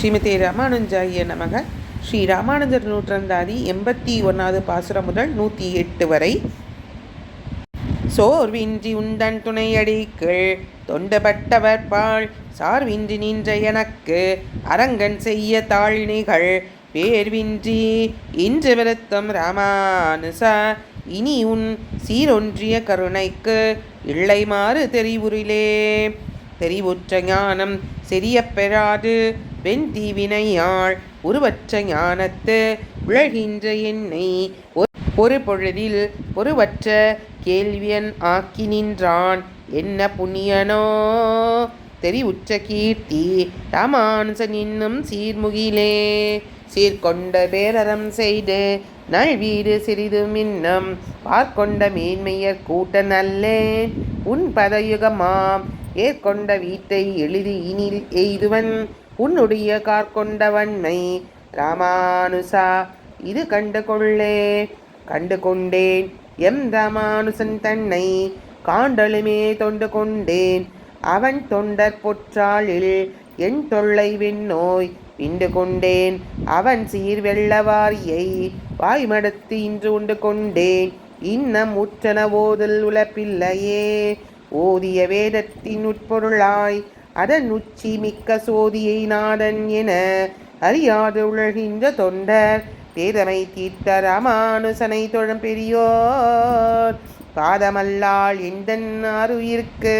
ஸ்ரீமதி ராமானுஜாய நமக. ஸ்ரீ ராமானுஜர் நூற்றந்தாதி எண்பத்தி ஒன்றாவது பாசுரம் முதல் நூற்றி எட்டு வரை. சோர்வின்றி உந்தன் துணையடிக்கள் தொண்டப்பட்டவர் பால் சார்வின்றி நின்ற எனக்கு அரங்கன் செய்ய தாழினைகள் பேர்வின்றி இன்று விருத்தம் ராமானுசா இனி உன் சீரொன்றிய கருணைக்கு இல்லைமாறு தெரிவுரிலே. தெரிவுற்ற ஞானம் செறியப் பெறாது வெண்தீவினையாள் உருவற்ற ஞானத்து விழகின்ற என்னை. ஒரு- ஒரு பொழுதில் ஒருவற்ற கேள்வியன் ஆக்கி நின்றான். என்ன புண்ணியனோ? தெரிவுற்ற கீர்த்தி ராமானுசன் இன்னும் சீர்முகிலே. சீர்கொண்ட பேரறம் செய்து நல்வீடு சிறிது மின்னம். பார்க்கொண்ட மேன்மையர் கூட்ட நல்லே உன் பதயுகமாம். ஏற்கொண்ட வீட்டை எழுதி இனில் எய்துவன். உன்னுடைய கார்கொண்ட வன்மை ராமானுசா இது கண்டு கொள்ளே கண்டு கொண்டேன். எம் ராமானுசன் தன்னை காண்டலுமே தொண்டு கொண்டேன். அவன் தொண்டர் பொற்றாளில் என் தொல்லை விண்ணோய் விண்டு கொண்டேன். அவன் சீர் வெள்ளவாரியை வாய்மடுத்து இன்று உண்டு கொண்டேன். இன்னம் உற்றன ஓதல் உழப்பில்லையே ஓதிய வேதத்தின் உட்பொருளாய் அதன் உச்சி மிக்க சோதியை நாடன் என அறியாது உழகின்ற தொண்டர். பேதமை தீர்த்த ராமானுசனை தொழும் பெரியோர். பாதமல்லால் எந்த அருயிருக்கு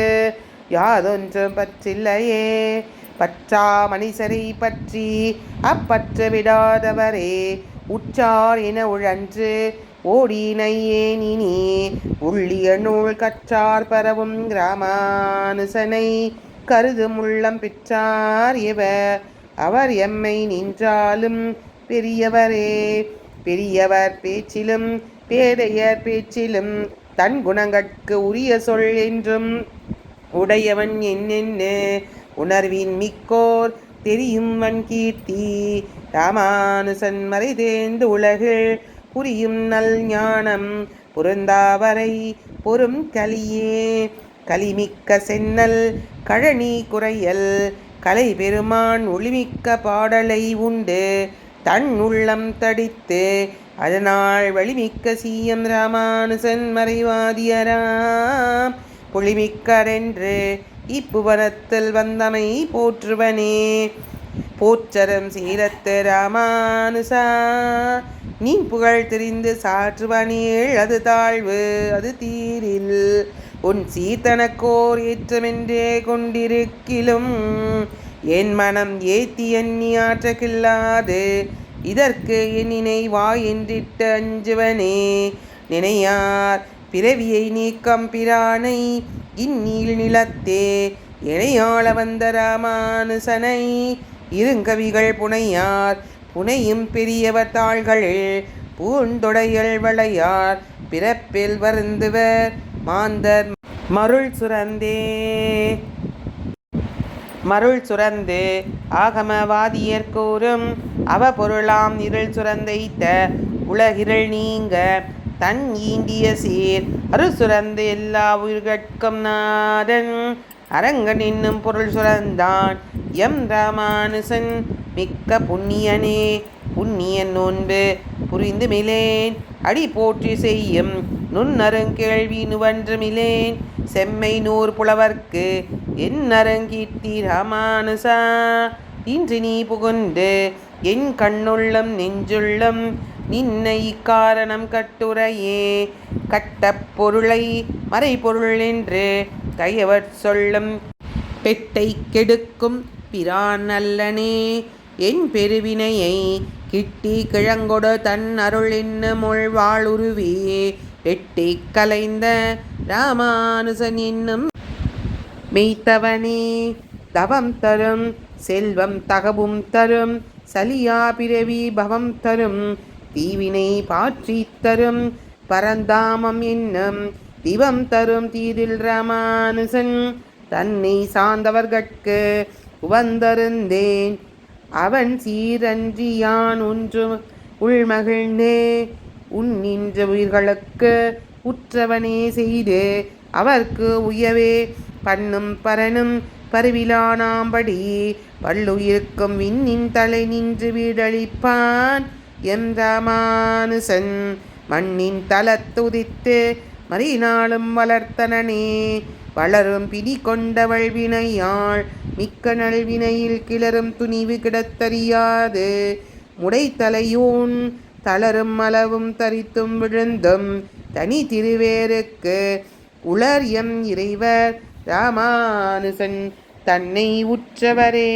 யாதொன்றும் பற்றில்லையே. பற்றா மனிதரை பற்றி அப்பற்று விடாதவரே. உற்றார் என உழன்று ஓடினையேன் இனி உள்ளிய நூல் கற்றார் பரவும் கிராமானுசனை கருதும் உள்ளம் பெற்றார் இவர் அவர் எம்மை நின்றாலும் பெரியவரே. பெரியவர் பேச்சிலும் பேதையர் பேச்சிலும் தன் குணங்கட்கு உரிய சொல் என்றும் உடையவன் என்னென்ன? உணர்வின் மிக்கோர் தெரியும் வன் கீர்த்தி. ராமானுசன் மறைதேந்து உலகில் புரியும் நல் ஞானம். பொருந்தாவரை பொறும் கலியே. கலிமிக்க சென்னல் கழனி குறையல் கலை பெருமான் ஒளிமிக்க பாடலை உண்டு. தன் உள்ளம் தடித்து அதனால் வழிமிக்க சீயம் ராமானுசன் மறைவாதியராம். பொழிமிக்கரென்று இப்புவனத்தில் வந்தமை போற்றுவனே. போற்றரம் சீரத்து ராமானுசா நீ புகழ் தெரிந்து சாற்றுவனேள் அது தாழ்வு அது தீரில். உன் சீத்தனக்கோர் ஏற்றமென்றே கொண்டிருக்கிலும் என் மனம் ஏத்தி எண்ணி ஆற்றக்கில்லாது. இதற்கு என் நினைவா என்றிட்டு அஞ்சுவனே நினையார் பிறவியை நீக்கம் பிரானை இந்நீள் நிலத்தே இணையாள வந்த ராமானுசனை. இருங்கவிகள் புனையார் புனையும் பெரியவர் தாள்களில் பூந்தொடையல் வளையார் பிறப்பில் வருந்துவர். மாந்தர் மருள் சுரந்தே. மருள் சுரந்து. ஆகமவாதியர் கூறும் அவ பொருளாம் இருள் சுரந்தைத்த உலகிருள் நீங்க தன் ஈண்டிய சீர். அருள் சுரந்து எல்லா உயிர்கட்கும் நாதன் அரங்கன் என்னும் பொருள் சுரந்தான். எம் ராமானுசன் மிக்க புண்ணியனே. புண்ணியன் நோன்பு. புரிந்து மிலேன். அடி போற்றி செய்யும் நுண்ணருங்கேள்வி நுவன்று மிலேன். செம்மை நூறு புலவர்க்கு என் அரங்கீர்த்தி ராமானுசா இன்று நீ புகுந்து என் கண்ணுள்ளம் நெஞ்சுள்ளம் நின்னை இக்காரணம் கட்டுரையே. கட்ட பொருளை மறைபொருள் என்று கையவர் சொல்லும். பெட்டை கெடுக்கும் பிரான் அல்லனே. என் பெருவினையை கிட்டி கிழங்கொடு தன் அருள் என்னும் வாழ்வுருவே எட்டி கலைந்த ராமானுசன் இன்னும் மெய்த்தவனே தவம் தரும் செல்வம் தகவும் தரும் சலியா பிறவி பவம் தரும் தீவினை பாற்றி தரும் பரந்தாமம் என்னும் திவம் தரும் தீதில் ராமானுசன் தன்னை சார்ந்தவர்கட்கு உவந்தருந்தேன். அவன் சீரன்றி யான் ஒன்று உள்மகிழ்ந்தே. உன் நின்ற உயிர்களுக்கு உற்றவனே செய்து. அவர்க்கு உயவே பண்ணும் பரனும் பருவிலானாம்படி. பல்லுயிருக்கும் விண்ணின் தலை நின்று வீடழிப்பான் என்றமானுசன் மண்ணின் தலத்துதித்து மறிநாளும் வளர்த்தனனே. வளரும் பிடி கொண்டவள் வினையாள் மிக்க நல்வினையில் கிளறும் துணிவு கிடத்தறியாது. முடைத்தலையூன் தளரும் அளவும் தரித்தும் விழுந்தும் தனி திருவேருக்கு உளர் எம் இறைவர் ராமானுசன். தன்னை உற்றவரே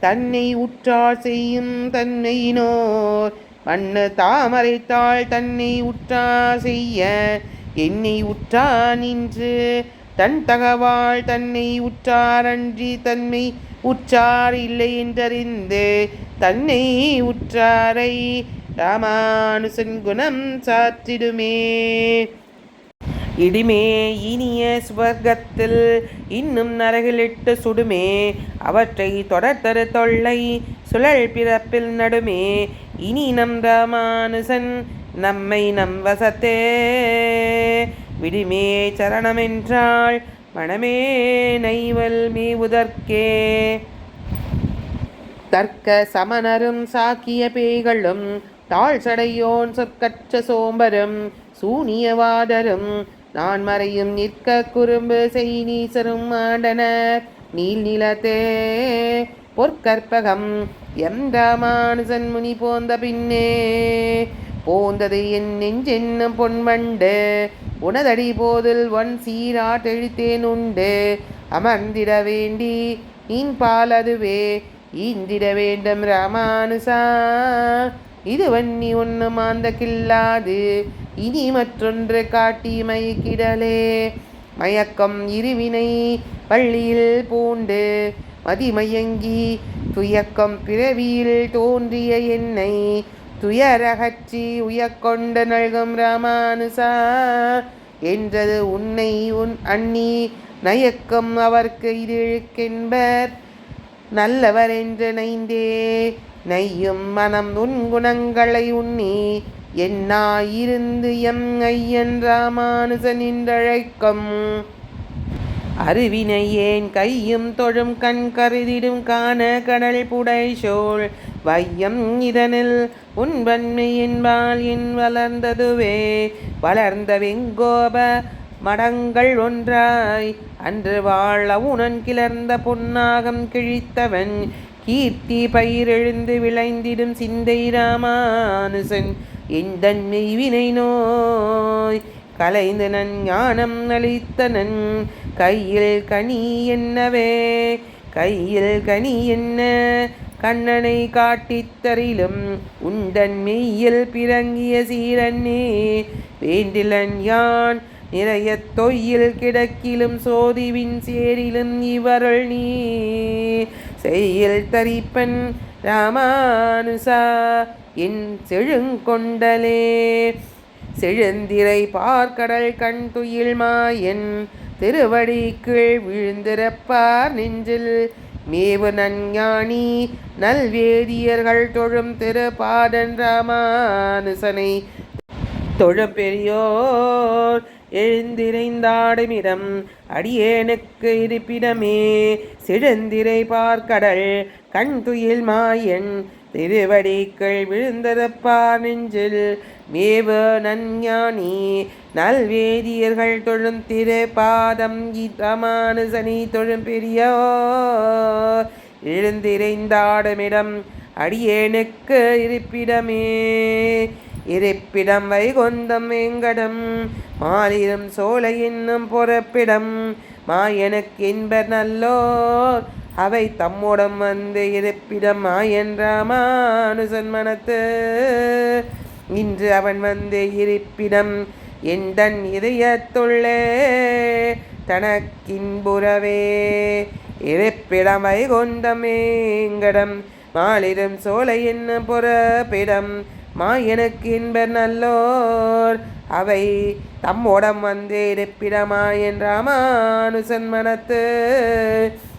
தன்னை உற்றார் செய்யும் தன்னையினோர் மண்ணு தாமரைத்தாள் தன்னை உற்றா செய்ய என்னை உற்றா நின்று தன் தகவாள் தன்னை உற்றாரன்றி தன்மை உற்றார் இல்லை என்றறிந்து தன்னை உற்றாரை ராமானுசன் குணம் சாற்றிடுமே. இடிமே இனிய சுவர்க்கத்தில் இன்னும் நரகிலிட்டு சுடுமே. அவற்றை தொடர்தரு தொல்லை சுழல் பிறப்பில் நடுமே. இனி நம் ராமானுசன் நம்மை நம் வசத்தே. விடிமே சரணமென்றாள் மனமே நைவல் மீவுதற்கே. தர்க்க சமணரும் சாக்கிய பேய்களும் தாழ் சடையோன் சொற்கற்ற சோம்பரும் சூனியவாதரும் நான் மறையும் நிற்க குறும்பு செய் நீசரும் ஆண்டனர் நீல் நிலத்தே. பொற்கற்பகம் எந்த மானுசன் முனி போந்த பின்னே? போந்தது என் நெஞ்சென்னும் பொன்வண்டு உனதடி போதில் ஒன் சீராட்டெழுத்தேன் உண்டு அமர்ந்திட வேண்டி நீன் பால் அதுவே ஈந்திட வேண்டும் ராமானுசா. இது வன்னி ஒன்று மாந்த கில்லாது இனி மற்றொன்று காட்டி மயக்கிடலே. மயக்கம் இருவினை பள்ளியில் பூண்டு மதிமயங்கி துயக்கம் பிறவியில் தோன்றிய என்னை. துயரகற்றி உயக்கொண்டு நல்கும் ராமானுசா. என்றது உன்னை உன் அண்ணி நயக்கம் அவர்க்கு இது இழுக்கென்பர் நல்லவர் என்று நைந்தே நையும் மனம் உன் குணங்களை உண்ணி என்னாயிருந்து எம் ஐயன் ராமானுசன் என்றழைக்கும். அருவினை ஏன் கையும் தொழும் கண் கருதிடும் காண கடல் புடை சோழ். வையம் இதனில் உன்பன்மையின்பால் இன் வளர்ந்ததுவே. வளர்ந்த வெங்கோப மடங்கள் ஒன்றாய். அன்று வாழ உணன் கிளர்ந்த பொன்னாகம் கிழித்தவன். கீர்த்தி பயிரெழுந்து விளைந்திடும் சிந்தை ராமானுசன். இந்தன்மை மெய்வினை நோய். கலைந்து நன் ஞானம் அளித்தனன். கையில் கனி என்னவே. கையில் கனி என்ன? கண்ணனை காட்டித்தரிலும் உண்டன் மெய்யில் பிறங்கிய சீரன்னே வேண்டிலன் யான் நிறைய தொய்யில் கிடக்கிலும் சோதிவின் சேரிலும் இவருள் நீ. செய்யில் தரிப்பன் ராமானுசா என் செழுங்கொண்டலே. செழுந்திரை பார்க்கடல் கண் துயில் மாயன் திருவடி கீழ் விழுந்திருப்பார் நெஞ்சில். மேவு நஞ்ஞானி நல்வேதியர்கள் தொழும் திருப்பாதன் ராமானுசனை தொழும் பெரியோர் எழுந்திரைந்தாடுமிடம் அடியேனுக்கு இருப்பிடமே. சிழந்திரை பார்க்கடல். கண் துயில் மாயன். திருவடிக்கள் விழுந்ததப்பா நெஞ்சில். மேவ நஞ்ஞானி நல்வேதியர்கள் தொழும் திரு பாதம். கீதமானுசனி தொழும் பெரியோ எழுந்திரைந்தாடுமிடம் அடியேனுக்கு இருப்பிடமே. இருப்பிடம் வைகொந்தம் எங்கடம் மாலிரும் சோலை என்னும் பொறப்பிடம். மாயனுக்கு என்பர் நல்லோர் அவை தம்முடம் வந்து இருப்பிடம் மாயன் ராமானுசன் மனத்து. இன்று அவன் வந்து இருப்பிடம் எந்தன் இதயத்துள்ளே தனக்கின்புறவே. இருப்பிடம் வைகொந்தம் எங்கடம் மாலிரும் சோலை என்னும் புறப்பிடம். மாயனுக்கு இன்ப நல்லோர். அவை தம் உடம் வந்து இருப்பிடமாயன் ராமானுசன் மனத்து.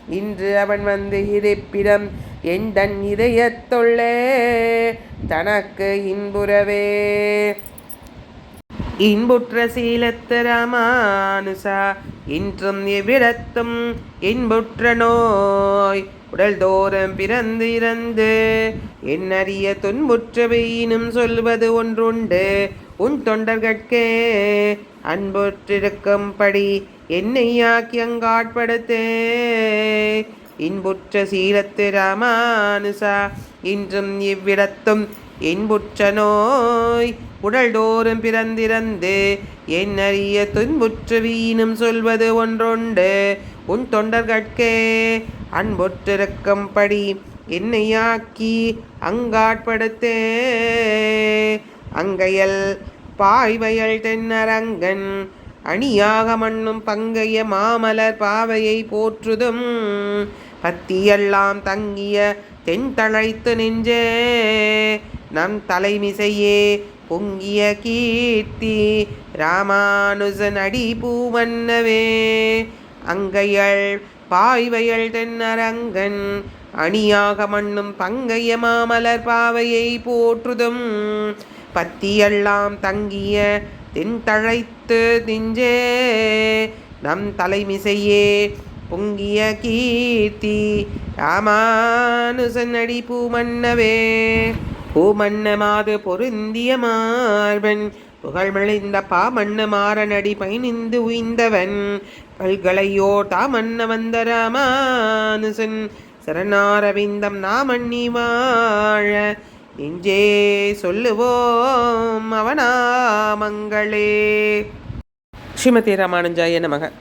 இன்று அவன் வந்து இருப்பிடம் எந்தன் இதயத்துள்ளே. தனக்கு இன்புறவே. இன்புற்ற சீலத்து ராமானுசா இன்றும் எவ்விடத்தும் இன்புற்ற நோய். உடல் தோறும் பிறந்து இறந்து என்னறிய துன்புற்றவையினும் சொல்வது ஒன்றுண்டு. உன் தொண்டர்கட்கே அன்புற்றிருக்கும்படி என்னை ஆக்கி அங்காட்படுத்தே. இன்புற்ற சீலத்து ராமானுசா இன்றும் இவ்விடத்தும் இன்புற்ற நோய். உடல்தோறும் பிறந்திறந்து என்னறிய துன்புற்று வீணும் சொல்வது ஒன்றொண்டு. உன் தொண்டர்கட்கே அன்புற்றிருக்கும்படி என்னையாக்கி அங்காட்படுத்தே. அங்கையல் பாய்வயல் தென்னரங்கன் அணியாக மண்ணும் பங்கைய மாமலர் பாவையை போற்றுதும். பத்தியெல்லாம் தங்கிய தென் தழைத்து நெஞ்சே நம் தலைமிசையே பொங்கிய கீர்த்தி ராமானுஜன் அடி பூவண்ணவே அங்கையள் பாய்வயல் தென்னரங்கன் அணியாக மண்ணும் பங்கைய மாமலர் பாவையை போற்றுதும். பத்தியெல்லாம் தங்கிய தின்தழைத்து திஞ்சே நம் தலைமிசையே பொங்கிய கீர்த்தி ராமானுசன்னடி பூமன்னவே பூமன்னவே. பூமன்னமாது பொருந்திய மார்பன் புகழ்மிழிந்த பாமண்ண மாறனடி பயனிந்து உய்ந்தவன். பல்களையோ தாமன்ன வந்த ராமானுசன். சரணாரவிந்தம் நாமண்ணி வாழ. நெஞ்சே சொல்லுவோம் அவனாமங்களே. ஸ்ரீமதி ராமானுஜாய நமக.